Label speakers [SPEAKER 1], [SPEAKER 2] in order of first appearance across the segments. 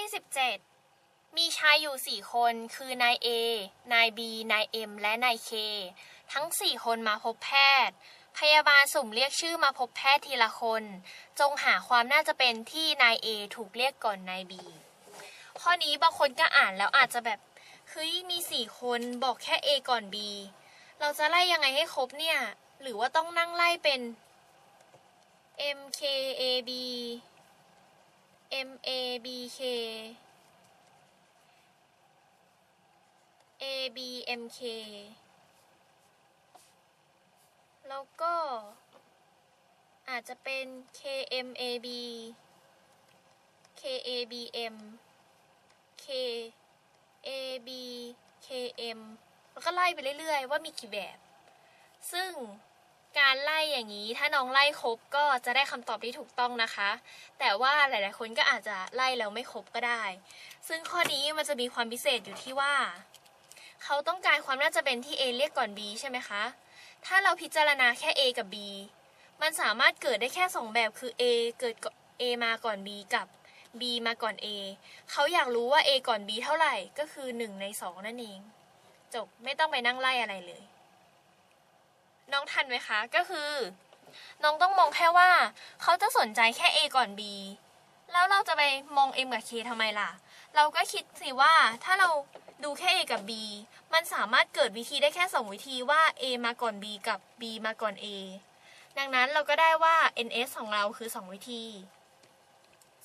[SPEAKER 1] ้อที่ 17 มีชายอยู่ 4 คนคือนาย A นาย B นาย M และนาย K ทั้ง 4 คนมาพบแพทย์ พยาบาลสุ่มเรียกชื่อมาพบแพทย์ทีละคน จงหาความน่าจะเป็นที่นาย A ถูกเรียกก่อนนาย B ข้อนี้บางคนก็อ่านแล้วอาจจะแบบเฮ้ยมี4คนบอกแค่ A ก่อน B เราจะไล่ยังไงให้ครบเนี่ย หรือว่าต้องนั่งไล่เป็น M K A B M A B K A B M K แล้วก็อาจจะเป็น K M A B K A B M K A B K M แล้วก็ไล่ไปเรื่อยๆ ว่ามีกี่แบบ ซึ่ง การไล่อย่างนี้ถ้าน้องไล่ครบก็จะได้คำตอบที่ถูกต้องนะคะ แต่ว่าหลายๆ คนก็อาจจะไล่แล้วไม่ครบก็ได้ ซึ่งข้อนี้มันจะมีความพิเศษอยู่ที่ว่า เขาต้องการความน่าจะเป็นที่ A เรียกก่อน B ใช่ไหมคะ ถ้าเราพิจารณาแค่ A กับ B มันสามารถเกิดได้แค่ 2 แบบคือ A เกิด A มาก่อน B กับ B มาก่อน A เขาอยากรู้ว่า A ก่อน B เท่าไหร่ก็คือ 1 ใน 2 นั่นเอง จบไม่ต้องไปนั่งไล่อะไรเลย ทันไหมคะ ก็คือ น้องต้องมองแค่ว่า เขาจะสนใจแค่ A ก่อน B แล้วเราจะไปมอง M กับ K ทำไมล่ะ เราก็คิดสิว่าถ้าเราดูแค่ A กับ B มันสามารถเกิดวิธีได้แค่2วิธีว่า A มาก่อน B กับ B มาก่อน A ดังนั้นเราก็ได้ว่า NS ของเราคือ 2 วิธี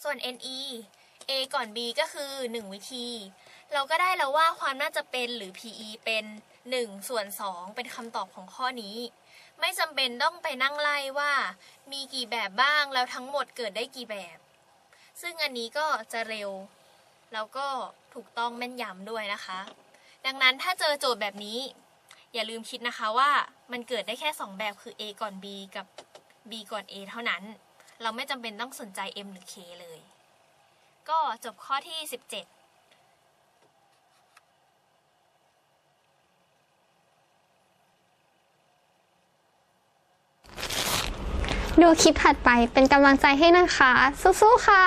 [SPEAKER 1] ส่วน NE A ก่อน B ก็คือ 1 วิธี เราก็ได้แล้วว่าความน่าจะเป็นหรือ PE เป็น 1 ส่วน 2 เป็นคำตอบของข้อนี้ ไม่จำเป็นต้องไปนั่งไล่ว่ามีกี่แบบบ้างแล้วทั้งหมดเกิดได้กี่แบบ ซึ่งอันนี้ก็จะเร็ว แล้วก็ถูกต้องแม่นยำด้วยนะคะ ดังนั้นถ้าเจอโจทย์แบบนี้ อย่าลืมคิดนะคะว่ามันเกิดได้แค่ 2 แบบคือ A ก่อน B กับ B ก่อน A เท่านั้น เราไม่จำเป็นต้องสนใจ M หรือ K เลย ก็จบข้อที่ 17
[SPEAKER 2] ดูคลิปถัดไปเป็นกำลังใจให้นะคะ สู้ๆค่ะ